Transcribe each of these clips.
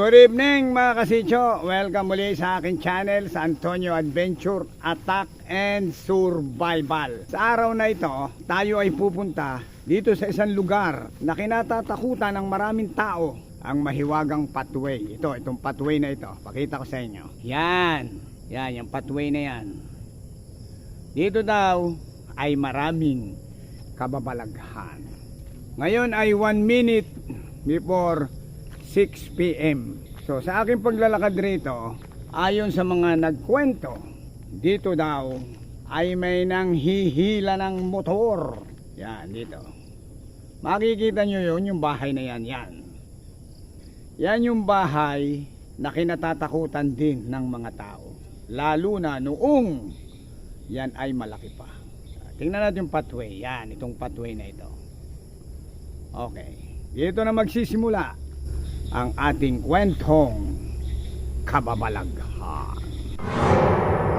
Good evening mga kasityo. Welcome muli sa aking channel sa Antonio Adventure Attack and Survival. Sa araw na ito, tayo ay pupunta dito sa isang lugar na kinatatakutan ng maraming tao ang mahiwagang pathway. Ito, itong pathway na ito. Pakita ko sa inyo. Yan. Yan, yung pathway na yan. Dito daw ay maraming kababalaghan. Ngayon ay 1 minute before 6 p.m. So sa aking paglalakad rito, ayon sa mga nagkwento, dito daw ay may nang hihila ng motor. Yan, dito. Makikita nyo yun, yung bahay na yan, yan. Yan yung bahay na kinatatakutan din ng mga tao. Lalo na noong yan ay malaki pa. Tingnan natin yung pathway. Yan, itong pathway na ito. Okay. Dito na magsisimula ang ating kwentong kababalaghan.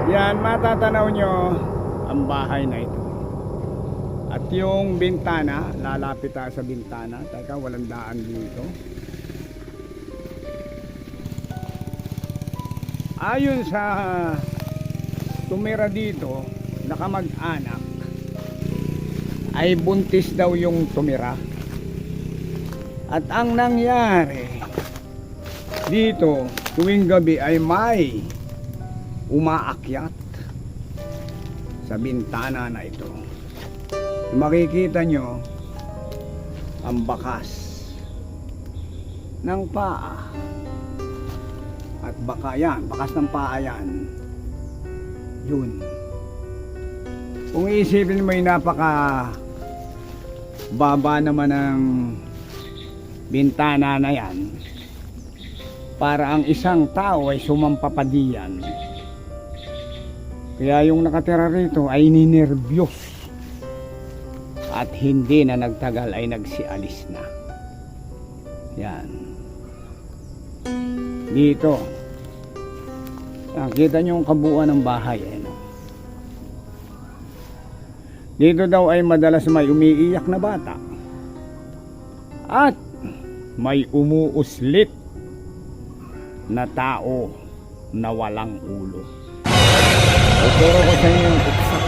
Yan, matatanaw nyo ang bahay na ito. At yung bintana, lalapit tayo sa bintana. Teka, walang daan dito. Ayon sa tumira dito, nakamag-anak, ay buntis daw yung tumira. At ang nangyari dito tuwing gabi ay may umaakyat sa bintana na ito. Makikita nyo ang bakas ng paa. At baka yan, bakas ng paa yan. Yun. Kung iisipin mo ay napaka baba naman ng bintana na yan para ang isang tao ay sumampapadiyan. Kaya yung nakatira rito ay ninervyos at hindi na nagtagal ay nagsialis na. Yan. Dito. Nakita nyo yung kabuuan ng bahay eh, no? dito daw ay madalas may umiiyak na bata. At may umuuslit na tao na walang ulo. Tuturo ko sa inyo yung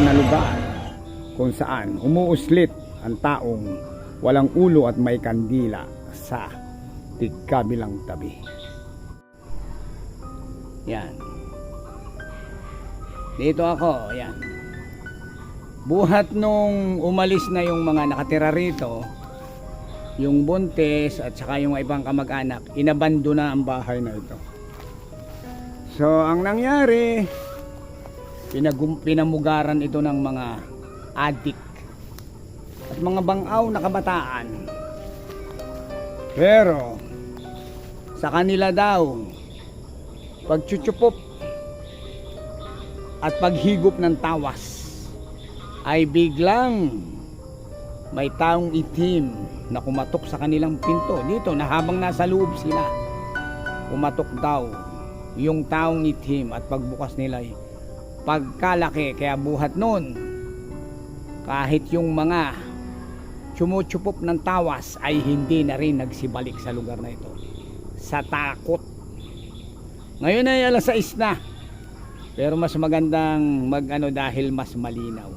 na lugar kung saan umuuslit ang taong walang ulo at may kandila sa tigkabilang tabi. Yan. Dito ako, yan. Buhat nung umalis na yung mga nakatira rito, yung buntis at saka yung ibang kamag-anak, inabando na ang bahay na ito. So, ang nangyari, pinagum, pinamugaran ito ng mga adik at mga bangaw na kabataan. Pero, sa kanila daw, pagchuchupop at paghigop ng tawas ay biglang may taong itim na kumatok sa kanilang pinto dito na habang nasa loob sila kumatok daw yung taong itim at pagbukas nila ay pagkalaki. Kaya buhat nun kahit yung mga chumuchupop ng tawas ay hindi na rin nagsibalik sa lugar na ito. Sa takot. Ngayon ay alas 6 na. Pero mas magandang mag ano dahil mas malinaw.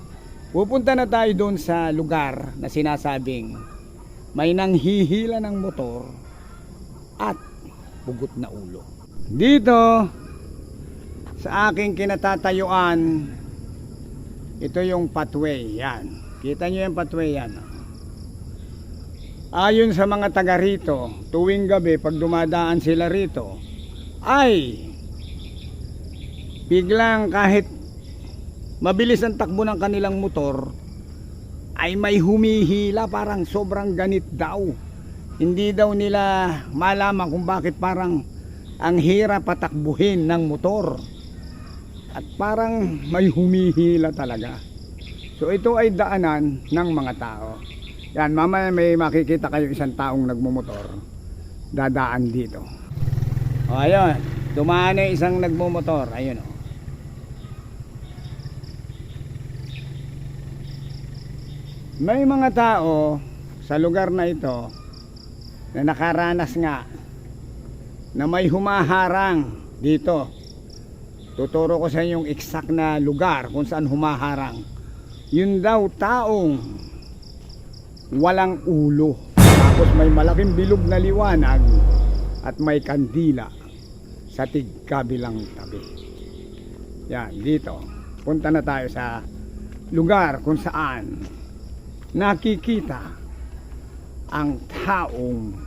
Pupunta na tayo doon sa lugar na sinasabing may nanghihila ng motor at bugot na ulo. Dito sa aking kinatatayuan ito yung pathway yan. Kita nyo yung pathway yan. Ayon sa mga taga rito, tuwing gabi pag dumadaan sila rito ay biglang kahit mabilis ang takbo ng kanilang motor ay may humihila parang sobrang ganit daw. Hindi daw nila malaman kung bakit parang ang hirap patakbuhin ng motor. At parang may humihila talaga. So ito ay daanan ng mga tao. Yan, mamaya may makikita kayo isang taong nagmumotor. Dadaan dito. O ayun, dumaan na isang nagmumotor. Ayun o. May mga tao sa lugar na ito na nakaranas nga na may humaharang dito. Tuturo ko sa inyo yung exact na lugar kung saan humaharang. Yun daw taong walang ulo. Tapos may malaking bilog na liwanag at may kandila sa tigkabilang tabi. Yan, dito. Punta na tayo sa lugar kung saan nakikita ang taong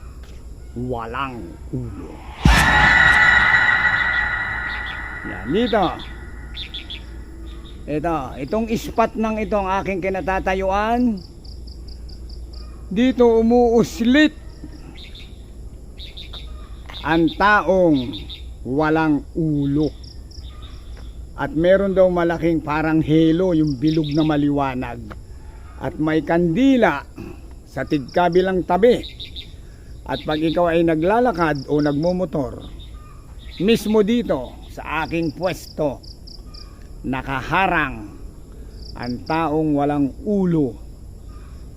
walang ulo. Yan, dito. Ito, itong spot ng itong aking kinatatayuan. Dito umuuslit ang taong walang ulo. At meron daw malaking parang halo, yung bilog na maliwanag. At may kandila sa tigkabilang tabi. At pag ikaw ay naglalakad o nagmumotor, mismo dito sa aking pwesto, nakaharang ang taong walang ulo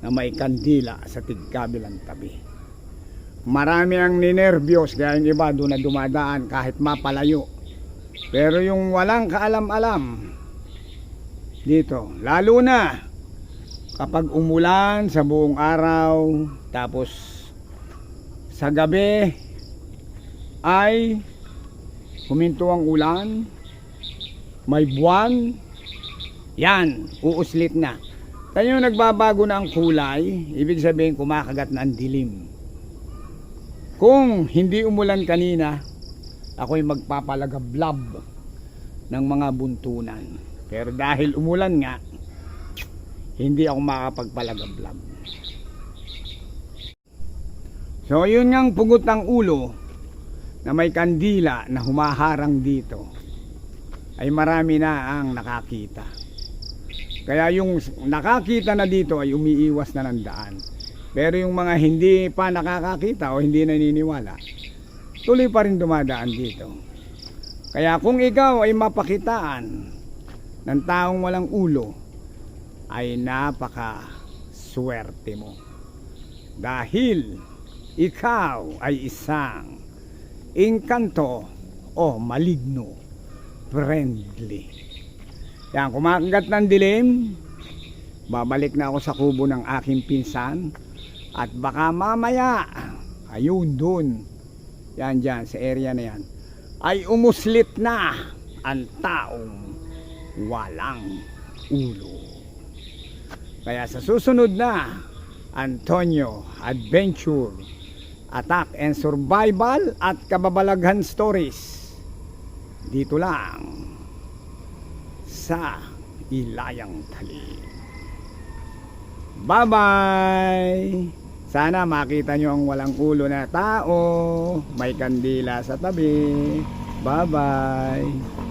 na may kandila sa tigkabilang tabi. Marami ang ninervyos kaya yung iba doon na dumadaan kahit mapalayo. Pero yung walang kaalam-alam dito, lalo na kapag umulan sa buong araw tapos sa gabi ay huminto ang ulan. May buwan. Yan, uuslit na. Yung nagbabago na ang kulay ibig sabihin kumakagat na ang dilim. Kung hindi umulan kanina ako'y magpapalagablab ng mga buntunan. Pero dahil umulan nga hindi ako makapagpalagablab so yun ngang pugot ng ulo na may kandila na humaharang dito ay marami na ang nakakita. Kaya yung nakakita na dito ay umiiwas na ng daan. Pero yung mga hindi pa nakakakita o hindi naniniwala, tuloy pa rin dumadaan dito. Kaya kung ikaw ay mapakitaan ng taong walang ulo, ay napaka swerte mo. Dahil ikaw ay isang inkanto o maligno friendly. Yan, kumakagat ng dilim, babalik na ako sa kubo ng aking pinsan at baka mamaya, ayun dun, yan dyan, sa area na yan, ay umuslit na ang taong walang ulo. Kaya sa susunod na, Antonio Adventure, Attack and Survival at Kababalaghan Stories dito lang sa Ilayang Tali. Bye-bye! Sana makita nyo ang walang ulo na tao, may kandila sa tabi. Bye-bye!